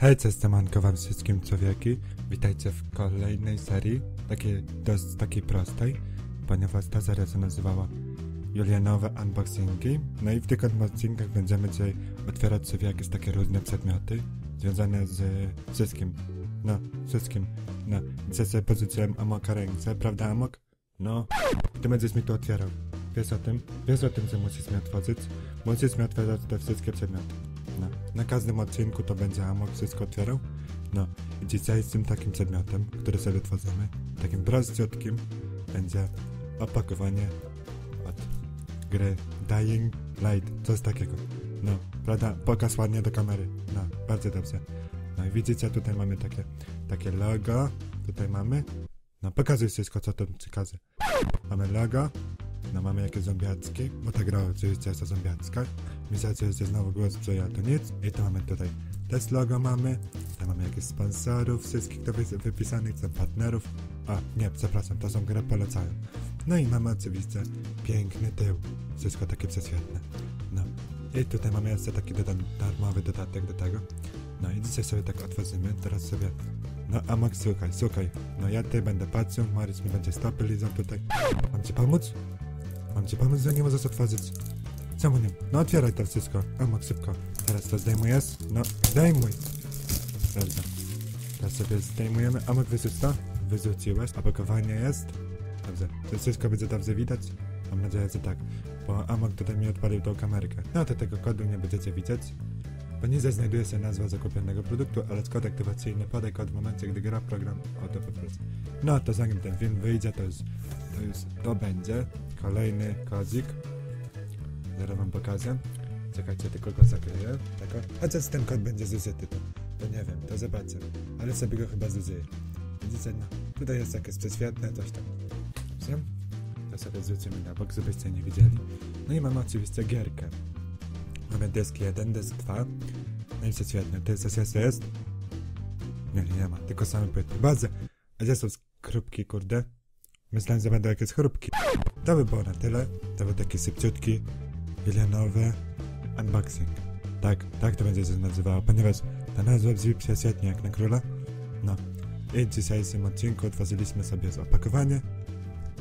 Hej, cześć, siemanko wam wszystkim człowieki. Witajcie w kolejnej serii, takiej dość takiej prostej, ponieważ ta seria się nazywała Julianowe Unboxingi. No i w tych unboxingach będziemy dzisiaj otwierać sobie jakieś takie różne przedmioty związane z wszystkim. No, wszystkim. No, dzisiaj sobie pożyczyłem Amoka ręce, prawda Amok? No, ty będziesz mi to otwierał. Wiesz o tym? Wiesz o tym, że musisz mi otworzyć? Musisz mi otwierać te wszystkie przedmioty. No. Na każdym odcinku to będzie Amok wszystko otwierał. No i dzisiaj z tym takim przedmiotem, który sobie tworzymy, takim prościutkim, będzie opakowanie od gry Dying Light, coś takiego. No, prawda? Pokaż ładnie do kamery. No, bardzo dobrze. No i widzicie, tutaj mamy takie, takie logo, tutaj mamy. No, pokazuj wszystko, co to przekaże. Mamy logo, no mamy jakieś zombiacki, bo ta gra oczywiście jest o Myślacie, że znowu głos sprzyja, to nic. I to mamy tutaj też logo mamy. Tutaj mamy jakieś sponsorów, wszystkich to wy- wypisanych, są partnerów. A, nie, przepraszam, to są gry polecają. No i mamy oczywiście piękny tył. Wszystko takie prześwietne. No. I tutaj mamy jeszcze taki doda- darmowy dodatek do tego. No i dzisiaj sobie tak otworzymy, teraz sobie... No, a Max, słuchaj, słuchaj. No ja tutaj będę patrzył, Mariusz mi będzie stopy tutaj. Mam ci pomóc? Mam ci pomóc, że nie możesz otworzyć. Czemu nie? No otwieraj to wszystko. A Max, szybko. Teraz to zdejmujesz? No, zdejmuj. Dobrze. Teraz sobie zdejmujemy. A Max, wyrzuć to? Wyrzuciłeś. Opakowanie jest? Dobrze. To wszystko będzie dobrze widać? Mam nadzieję, że tak. Bo Amok tutaj mi odpalił tą kamerkę. No to tego kodu nie będziecie widzieć. Poniżej znajduje się nazwa zakupionego produktu oraz kod aktywacyjny. Podaj kod w momencie, gdy gra program auto poprosi. No to zanim ten film wyjdzie, to już, to już to będzie. Kolejny kodzik. Zaraz wam pokażę. Czekajcie, tylko go zakryję. Tako. Chociaż ten kod będzie zużyty, to, to nie wiem, to zobaczę. Ale sobie go chyba zużyję. Widzicie, no. Tutaj jest jakieś prześwietne, coś tam. Wiem? To sobie zrzucimy na bok, żebyście nie widzieli. No i mamy oczywiście gierkę. Mamy dysk 1, dysk 2. No i prześwietne. To jest SSS jest? Nie, nie, nie ma. Tylko same płyty. Bardzo. A gdzie są skrupki, kurde? Myślałem, że będą jakieś chrupki. To by było na tyle. To był taki sypciutki, wielenowy unboxing. Tak, tak to będzie się nazywało, ponieważ ta nazwa brzmi prześwietnie jak na króla. No. I w dzisiejszym odcinku sobie z opakowanie,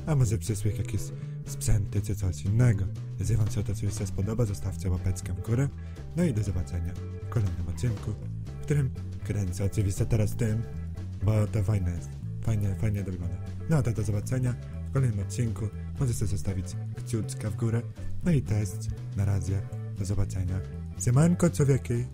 a może przysłych jakieś sprzęty czy coś innego. Jeżeli wam się to oczywiście spodoba, zostawcie łapeczkę w górę. No i do zobaczenia w kolejnym odcinku, w którym kręcę oczywiście teraz tym, bo to fajne jest. Fajnie, fajnie to wygląda. No to do zobaczenia w kolejnym odcinku. Możecie zostawić kciuczka w górę. No i test. Na razie. Do zobaczenia. Siemanko, człowieki.